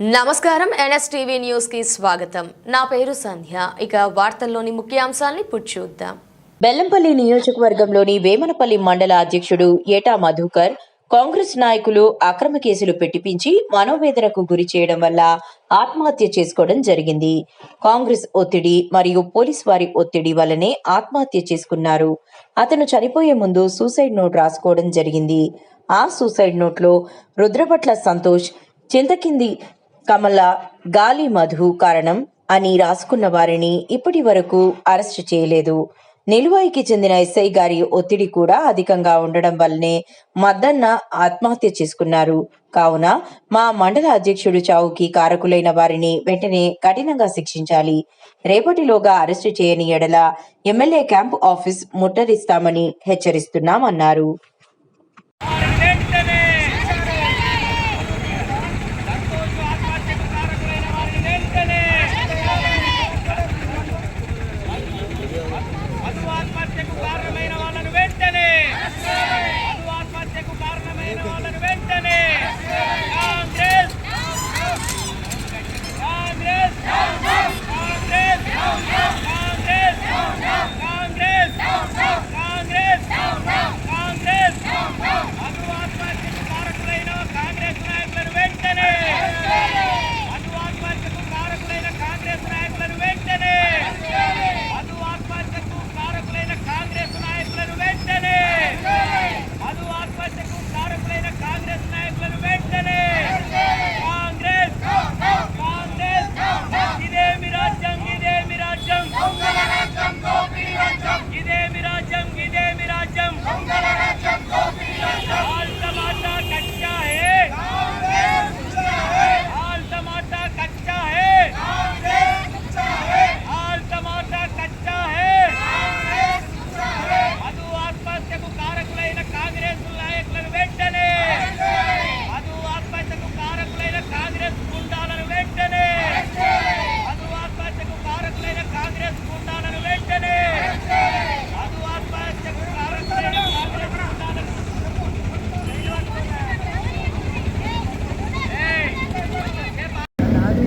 నమస్కారం ఎన్ఎస్టీవీ న్యూస్కి స్వాగతం. నా పేరు సంధ్య. ఇక వార్తల్లోని ముఖ్యాంశాల్ని ఇప్పుడు చూద్దాం. బెల్లంపల్లి నియోజకవర్గంలోని వేమనపల్లి మండల అధ్యక్షుడు ఏటా మధుకర్ కాంగ్రెస్ నాయకులు అక్రమ కేసులు పెట్టిపించి మనోవేదనకు గురి చేయడం వల్ల ఆత్మహత్య చేసుకోవడం జరిగింది. కాంగ్రెస్ ఒత్తిడి మరియు పోలీస్ వారి ఒత్తిడి వల్లనే ఆత్మహత్య చేసుకున్నారు. అతను చనిపోయే ముందు సూసైడ్ నోట్ రాసుకోవడం జరిగింది. ఆ సూసైడ్ నోట్లో రుద్రపట్ల సంతోష్ చింతకింది కమల గాలి మధు కారణం అని రాసుకున్న వారిని ఇప్పటి వరకు అరెస్టు చేయలేదు. నిలువాయికి చెందిన ఎస్ఐ గారి ఒత్తిడి కూడా అధికంగా ఉండడం వల్లనే మద్దన్న ఆత్మహత్య చేసుకున్నారు. కావున మా మండల అధ్యక్షుడు చావుకి కారకులైన వారిని వెంటనే కఠినంగా శిక్షించాలి. రేపటిలోగా అరెస్టు చేయని ఎడల ఎమ్మెల్యే క్యాంపు ఆఫీస్ ముట్టరిస్తామని హెచ్చరిస్తున్నామన్నారు.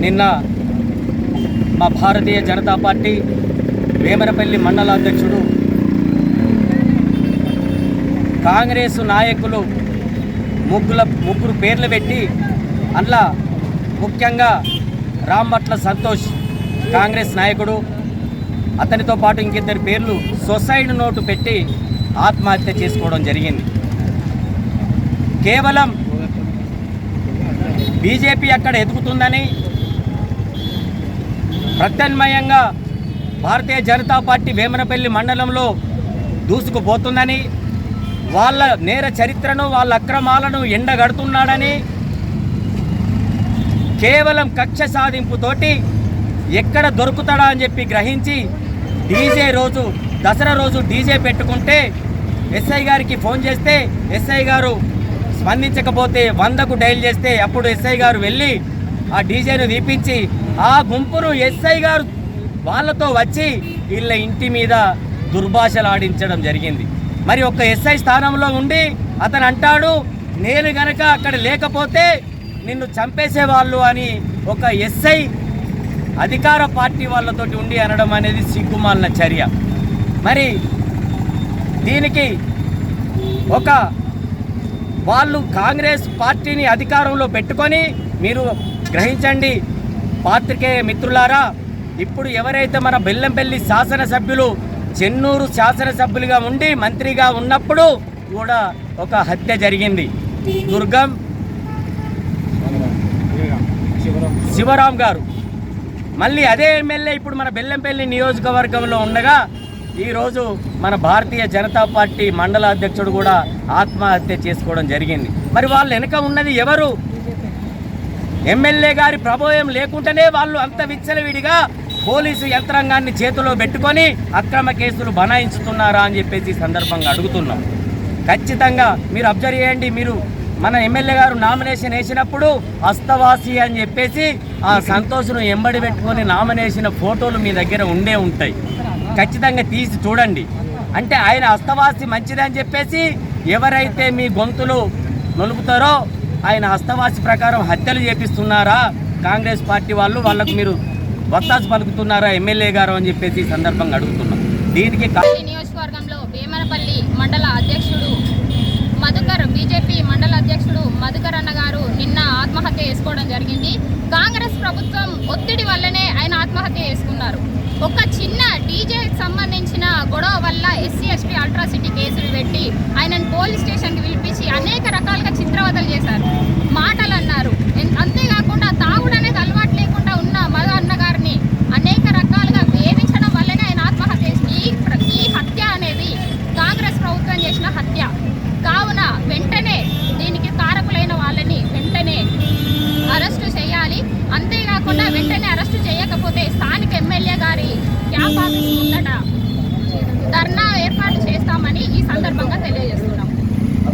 నిన్న మా భారతీయ జనతా పార్టీ వేమరపల్లి మండల అధ్యక్షుడు కాంగ్రెస్ నాయకులు ముగ్గుల ముగ్గురు పేర్లు పెట్టి అందులో ముఖ్యంగా రాంభట్ల సంతోష్ కాంగ్రెస్ నాయకుడు అతనితో పాటు ఇంకిద్దరి పేర్లు సొసైడ్ నోటు పెట్టి ఆత్మహత్య చేసుకోవడం జరిగింది. కేవలం బీజేపీ అక్కడ ఎదుగుతుందని ప్రత్యామ్నాయంగా భారతీయ జనతా పార్టీ వేమనపల్లి మండలంలో దూసుకుపోతుందని వాళ్ళ నేర చరిత్రను వాళ్ళ అక్రమాలను ఎండగడుతున్నాడని కేవలం కక్ష సాధింపుతోటి ఎక్కడ దొరుకుతాడా అని చెప్పి గ్రహించి డీజే రోజు దసరా రోజు డీజే పెట్టుకుంటే ఎస్ఐ గారికి ఫోన్ చేస్తే ఎస్ఐ గారు స్పందించకపోతే వందకు డైల్ చేస్తే అప్పుడు ఎస్ఐ గారు వెళ్ళి ఆ డీజేను తీపించి ఆ గుంపును ఎస్ఐ గారు వాళ్ళతో వచ్చి వీళ్ళ ఇంటి మీద దుర్భాషలు ఆడించడం జరిగింది. మరి ఒక ఎస్ఐ స్థానంలో ఉండి అతను అంటాడు నేను గనక అక్కడ లేకపోతే నిన్ను చంపేసేవాళ్ళు అని ఒక ఎస్ఐ అధికార పార్టీ వాళ్ళతోటి ఉండి అనడం అనేది సిగ్గుమాలిన చర్య. మరి దీనికి ఒక వాళ్ళు కాంగ్రెస్ పార్టీని అధికారంలో పెట్టుకొని మీరు గ్రహించండి పాత్రికేయ మిత్రులారా ఇప్పుడు ఎవరైతే మన బెల్లంపల్లి శాసనసభ్యులు చెన్నూరు శాసనసభ్యులుగా ఉండి మంత్రిగా ఉన్నప్పుడు కూడా ఒక హత్య జరిగింది. దుర్గం శివరాం గారు. మళ్ళీ అదే ఎమ్మెల్యే ఇప్పుడు మన బెల్లంపల్లి నియోజకవర్గంలో ఉండగా ఈరోజు మన భారతీయ జనతా పార్టీ మండల అధ్యక్షుడు కూడా ఆత్మహత్య చేసుకోవడం జరిగింది. మరి వాళ్ళు వెనక ఉన్నది ఎవరు? ఎమ్మెల్యే గారి ప్రభావం లేకుండానే వాళ్ళు అంత విచ్చలవిడిగా పోలీసు యంత్రాంగాన్ని చేతిలో పెట్టుకొని అక్రమ కేసులు బనాయించుతున్నారా అని చెప్పేసి సందర్భంగా అడుగుతున్నాం. ఖచ్చితంగా మీరు అబ్జర్వ్ చేయండి మీరు మన ఎమ్మెల్యే గారు నామినేషన్ వేసినప్పుడు అస్తవాసి అని చెప్పేసి ఆ సంతోష్ను ఎంబడి పెట్టుకొని నామినేషన్ ఫోటోలు మీ దగ్గర ఉండే ఉంటాయి. ఖచ్చితంగా తీసి చూడండి. అంటే ఆయన అస్తవాసి మంచిదని చెప్పేసి ఎవరైతే మీ గొంతులు నొలుపుతారో ఆయన హస్తవాసి ప్రకారం హత్యలు చేపిస్తున్నారా? కాంగ్రెస్ పార్టీ వాళ్ళు వాళ్ళకు మీరు వత్తాసు పలుకుతున్నారా? ఎమ్మెల్యే గారు అని చెప్పేసి ఈ సందర్భంగా అడుగుతున్నాం. దీనికి నియోజకవర్గంలో భీమనపల్లి మండల అధ్యక్షుడు మధుకర్ బీజేపీ మండల అధ్యక్షుడు మధుకర్ అన్న గారు నిన్న ఆత్మహత్య చేసుకోవడం జరిగింది. కాంగ్రెస్ ప్రభుత్వం ఒత్తిడి వల్లనే ఆయన ఆత్మహత్య చేసుకున్నారు. ఒక చిన్న లేకుండా వెంటనే అరెస్టు చేయకపోతే స్థానిక ఎమ్మెల్యే గారి క్యాంప్ ఆఫీస్ ముందట ధర్నా ఏర్పాటు చేస్తామని ఈ సందర్భంగా తెలియజేస్తున్నాం.